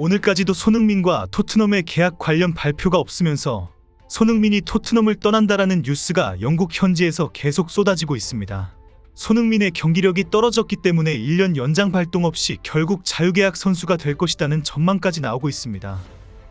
오늘까지도 손흥민과 토트넘의 계약 관련 발표가 없으면서 손흥민이 토트넘을 떠난다라는 뉴스가 영국 현지에서 계속 쏟아지고 있습니다. 손흥민의 경기력이 떨어졌기 때문에 1년 연장 발동 없이 결국 자유계약 선수가 될 것이라는 전망까지 나오고 있습니다.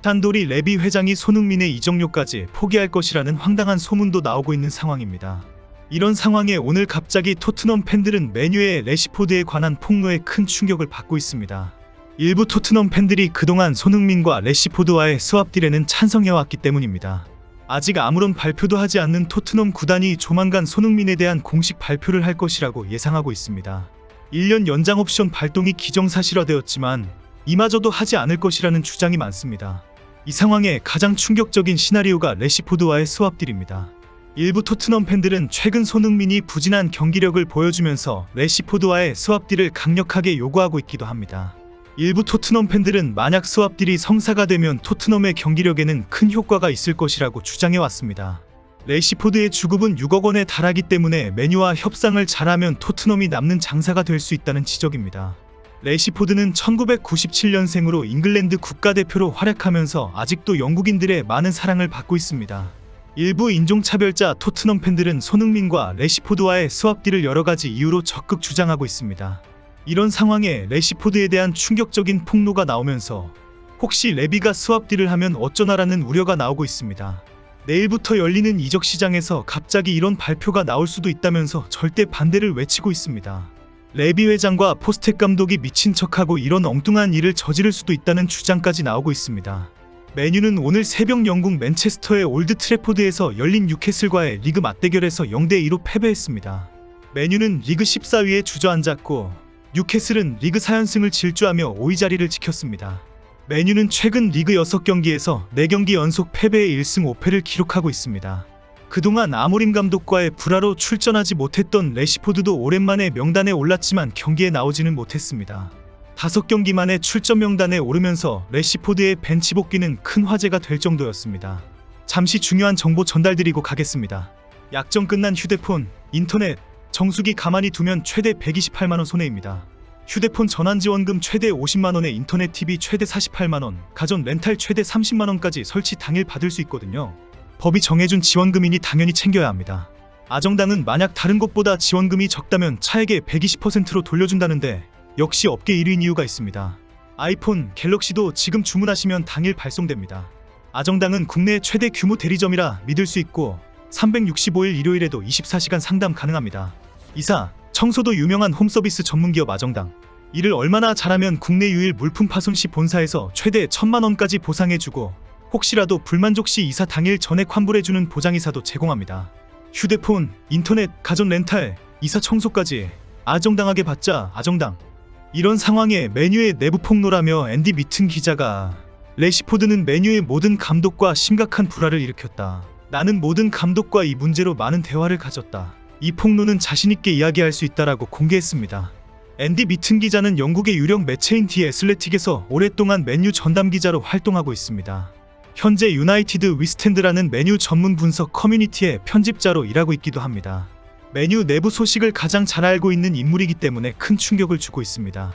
단돌이 레비 회장이 손흥민의 이적료까지 포기할 것이라는 황당한 소문도 나오고 있는 상황입니다. 이런 상황에 오늘 갑자기 토트넘 팬들은 메뉴의 레시포드에 관한 폭로에 큰 충격을 받고 있습니다. 일부 토트넘 팬들이 그동안 손흥민과 레시포드와의 스왑 딜에는 찬성해왔기 때문입니다. 아직 아무런 발표도 하지 않는 토트넘 구단이 조만간 손흥민에 대한 공식 발표를 할 것이라고 예상하고 있습니다. 1년 연장 옵션 발동이 기정사실화되었지만 이마저도 하지 않을 것이라는 주장이 많습니다. 이 상황에 가장 충격적인 시나리오가 레시포드와의 스왑 딜입니다. 일부 토트넘 팬들은 최근 손흥민이 부진한 경기력을 보여주면서 레시포드와의 스왑 딜을 강력하게 요구하고 있기도 합니다. 일부 토트넘 팬들은 만약 스왑 딜이 성사가 되면 토트넘의 경기력에는 큰 효과가 있을 것이라고 주장해 왔습니다. 레시포드의 주급은 6억 원에 달하기 때문에 메뉴와 협상을 잘하면 토트넘이 남는 장사가 될 수 있다는 지적입니다. 레시포드는 1997년생으로 잉글랜드 국가대표로 활약하면서 아직도 영국인들의 많은 사랑을 받고 있습니다. 일부 인종차별자 토트넘 팬들은 손흥민과 레시포드와의 스왑 딜을 여러 가지 이유로 적극 주장하고 있습니다. 이런 상황에 레시포드에 대한 충격적인 폭로가 나오면서 혹시 레비가 스왑 딜을 하면 어쩌나라는 우려가 나오고 있습니다. 내일부터 열리는 이적 시장에서 갑자기 이런 발표가 나올 수도 있다면서 절대 반대를 외치고 있습니다. 레비 회장과 포스텍 감독이 미친 척하고 이런 엉뚱한 일을 저지를 수도 있다는 주장까지 나오고 있습니다. 메뉴는 오늘 새벽 영국 맨체스터의 올드 트래포드에서 열린 뉴캐슬과의 리그 맞대결에서 0대2로 패배했습니다. 메뉴는 리그 14위에 주저앉았고 뉴캐슬은 리그 4연승을 질주하며 5위 자리를 지켰습니다. 메뉴는 최근 리그 6경기에서 4경기 연속 패배의 1승 5패를 기록하고 있습니다. 그동안 아모림 감독과의 불화로 출전하지 못했던 레시포드도 오랜만에 명단에 올랐지만 경기에 나오지는 못했습니다. 다섯 경기 만에 출전 명단에 오르면서 레시포드의 벤치 복귀는 큰 화제가 될 정도였습니다. 잠시 중요한 정보 전달드리고 가겠습니다. 약정 끝난 휴대폰, 인터넷, 정수기 가만히 두면 최대 128만원 손해입니다. 휴대폰 전환 지원금 최대 50만원에 인터넷 TV 최대 48만원, 가전 렌탈 최대 30만원까지 설치 당일 받을 수 있거든요. 법이 정해준 지원금이니 당연히 챙겨야 합니다. 아정당은 만약 다른 곳보다 지원금이 적다면 차액의 120%로 돌려준다는데 역시 업계 1위인 이유가 있습니다. 아이폰, 갤럭시도 지금 주문하시면 당일 발송됩니다. 아정당은 국내 최대 규모 대리점이라 믿을 수 있고 365일 일요일에도 24시간 상담 가능합니다. 이사, 청소도 유명한 홈서비스 전문기업 아정당. 이를 얼마나 잘하면 국내 유일 물품 파손 시 본사에서 최대 1천만 원까지 보상해주고 혹시라도 불만족 시 이사 당일 전액 환불해주는 보장이사도 제공합니다. 휴대폰, 인터넷, 가전 렌탈, 이사 청소까지 아정당하게 받자 아정당. 이런 상황에 메뉴의 내부 폭로라며 앤디 미튼 기자가 레시포드는 메뉴의 모든 감독과 심각한 불화를 일으켰다. 나는 모든 감독과 이 문제로 많은 대화를 가졌다. 이 폭로는 자신있게 이야기할 수 있다라고 공개했습니다. 앤디 미튼 기자는 영국의 유력 매체인 디 애슬레틱에서 오랫동안 메뉴 전담 기자로 활동하고 있습니다. 현재 유나이티드 위스탠드라는 메뉴 전문 분석 커뮤니티의 편집자로 일하고 있기도 합니다. 메뉴 내부 소식을 가장 잘 알고 있는 인물이기 때문에 큰 충격을 주고 있습니다.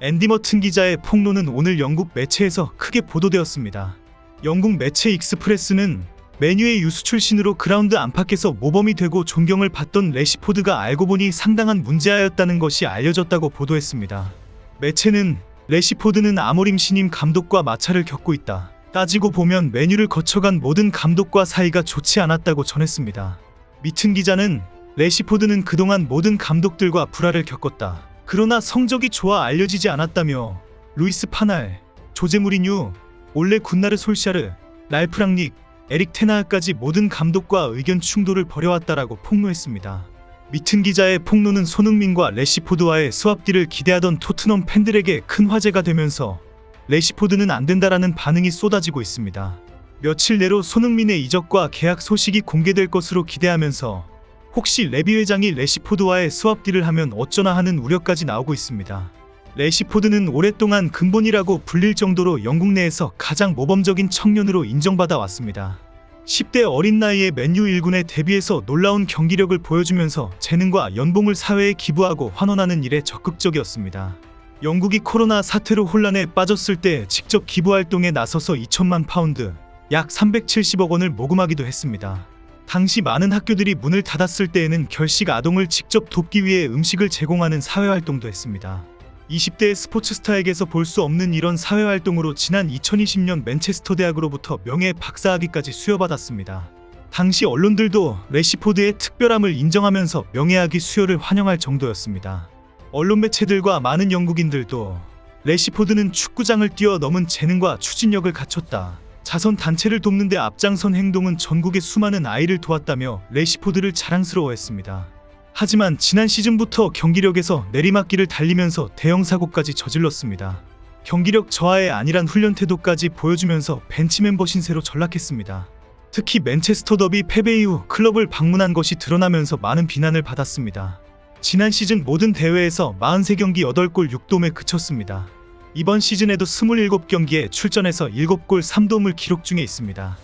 앤디 머튼 기자의 폭로는 오늘 영국 매체에서 크게 보도되었습니다. 영국 매체 익스프레스는 메뉴의 유수 출신으로 그라운드 안팎에서 모범이 되고 존경을 받던 레시포드가 알고 보니 상당한 문제아였다는 것이 알려졌다고 보도했습니다. 매체는 레시포드는 아모림 신임 감독과 마찰을 겪고 있다. 따지고 보면 메뉴를 거쳐간 모든 감독과 사이가 좋지 않았다고 전했습니다. 미튼 기자는 레시포드는 그동안 모든 감독들과 불화를 겪었다. 그러나 성적이 좋아 알려지지 않았다며 루이스 파날, 조제 무리뉴, 올레 군나르 솔샤르, 랄프 랑닉, 에릭 테나까지 모든 감독과 의견 충돌을 벌여왔다라고 폭로했습니다. 미튼 기자의 폭로는 손흥민과 레시포드와의 스왑딜을 기대하던 토트넘 팬들에게 큰 화제가 되면서 레시포드는 안 된다라는 반응이 쏟아지고 있습니다. 며칠 내로 손흥민의 이적과 계약 소식이 공개될 것으로 기대하면서 혹시 레비 회장이 레시포드와의 스왑딜을 하면 어쩌나 하는 우려까지 나오고 있습니다. 레시포드는 오랫동안 근본이라고 불릴 정도로 영국 내에서 가장 모범적인 청년으로 인정받아 왔습니다. 10대 어린 나이에 맨유 1군에 데뷔해서 놀라운 경기력을 보여주면서 재능과 연봉을 사회에 기부하고 환원하는 일에 적극적이었습니다. 영국이 코로나 사태로 혼란에 빠졌을 때 직접 기부 활동에 나서서 2천만 파운드, 약 370억 원을 모금하기도 했습니다. 당시 많은 학교들이 문을 닫았을 때에는 결식 아동을 직접 돕기 위해 음식을 제공하는 사회 활동도 했습니다. 20대의 스포츠 스타에게서 볼 수 없는 이런 사회 활동으로 지난 2020년 맨체스터 대학으로부터 명예 박사학위까지 수여받았습니다. 당시 언론들도 레시포드의 특별함을 인정하면서 명예학위 수여를 환영할 정도였습니다. 언론 매체들과 많은 영국인들도 레시포드는 축구장을 뛰어넘은 재능과 추진력을 갖췄다. 자선 단체를 돕는 데 앞장선 행동은 전국의 수많은 아이를 도왔다며 레시포드를 자랑스러워했습니다. 하지만 지난 시즌부터 경기력에서 내리막길을 달리면서 대형 사고까지 저질렀습니다. 경기력 저하의 안일한 훈련 태도까지 보여주면서 벤치 멤버 신세로 전락했습니다. 특히 맨체스터 더비 패배 이후 클럽을 방문한 것이 드러나면서 많은 비난을 받았습니다. 지난 시즌 모든 대회에서 43경기 8골 6도움에 그쳤습니다. 이번 시즌에도 27경기에 출전해서 7골 3도움을 기록 중에 있습니다.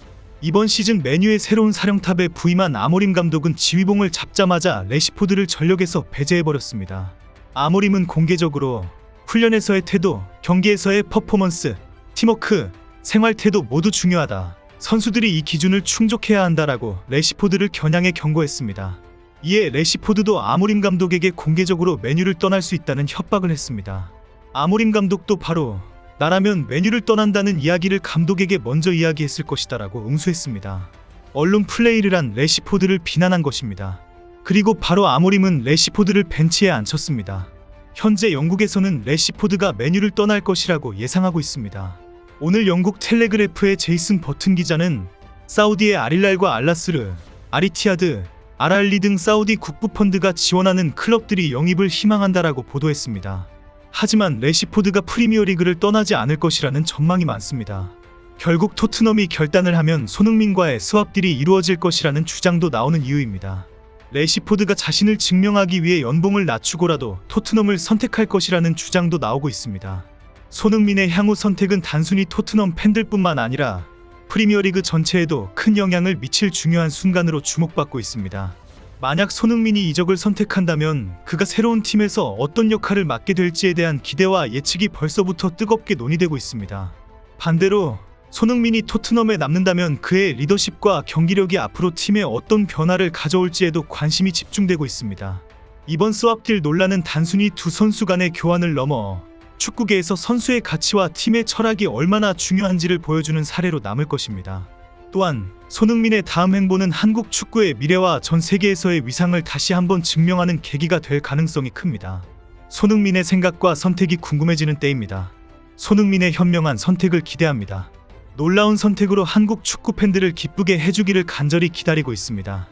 이번 시즌 메뉴의 새로운 사령탑에 부임한 아모림 감독은 지휘봉을 잡자마자 레시포드를 전력에서 배제해버렸습니다. 아모림은 공개적으로 훈련에서의 태도, 경기에서의 퍼포먼스, 팀워크, 생활 태도 모두 중요하다. 선수들이 이 기준을 충족해야 한다라고 레시포드를 겨냥해 경고했습니다. 이에 레시포드도 아모림 감독에게 공개적으로 메뉴를 떠날 수 있다는 협박을 했습니다. 아모림 감독도 바로 나라면 메뉴를 떠난다는 이야기를 감독에게 먼저 이야기했을 것이다라고 응수했습니다. 언론 플레이를 한 레시포드를 비난한 것입니다. 그리고 바로 아모림은 레시포드를 벤치에 앉혔습니다. 현재 영국에서는 레시포드가 메뉴를 떠날 것이라고 예상하고 있습니다. 오늘 영국 텔레그래프의 제이슨 버튼 기자는 사우디의 아릴랄과 알라스르, 아리티아드, 아랄리 등 사우디 국부 펀드가 지원하는 클럽들이 영입을 희망한다라고 보도했습니다. 하지만 레시포드가 프리미어리그를 떠나지 않을 것이라는 전망이 많습니다. 결국 토트넘이 결단을 하면 손흥민과의 스왑딜이 이루어질 것이라는 주장도 나오는 이유입니다. 레시포드가 자신을 증명하기 위해 연봉을 낮추고라도 토트넘을 선택할 것이라는 주장도 나오고 있습니다. 손흥민의 향후 선택은 단순히 토트넘 팬들뿐만 아니라 프리미어리그 전체에도 큰 영향을 미칠 중요한 순간으로 주목받고 있습니다. 만약 손흥민이 이적을 선택한다면 그가 새로운 팀에서 어떤 역할을 맡게 될지에 대한 기대와 예측이 벌써부터 뜨겁게 논의되고 있습니다. 반대로 손흥민이 토트넘에 남는다면 그의 리더십과 경기력이 앞으로 팀에 어떤 변화를 가져올지에도 관심이 집중되고 있습니다. 이번 스왑딜 논란은 단순히 두 선수 간의 교환을 넘어 축구계에서 선수의 가치와 팀의 철학이 얼마나 중요한지를 보여주는 사례로 남을 것입니다. 또한 손흥민의 다음 행보는 한국 축구의 미래와 전 세계에서의 위상을 다시 한번 증명하는 계기가 될 가능성이 큽니다. 손흥민의 생각과 선택이 궁금해지는 때입니다. 손흥민의 현명한 선택을 기대합니다. 놀라운 선택으로 한국 축구 팬들을 기쁘게 해주기를 간절히 기다리고 있습니다.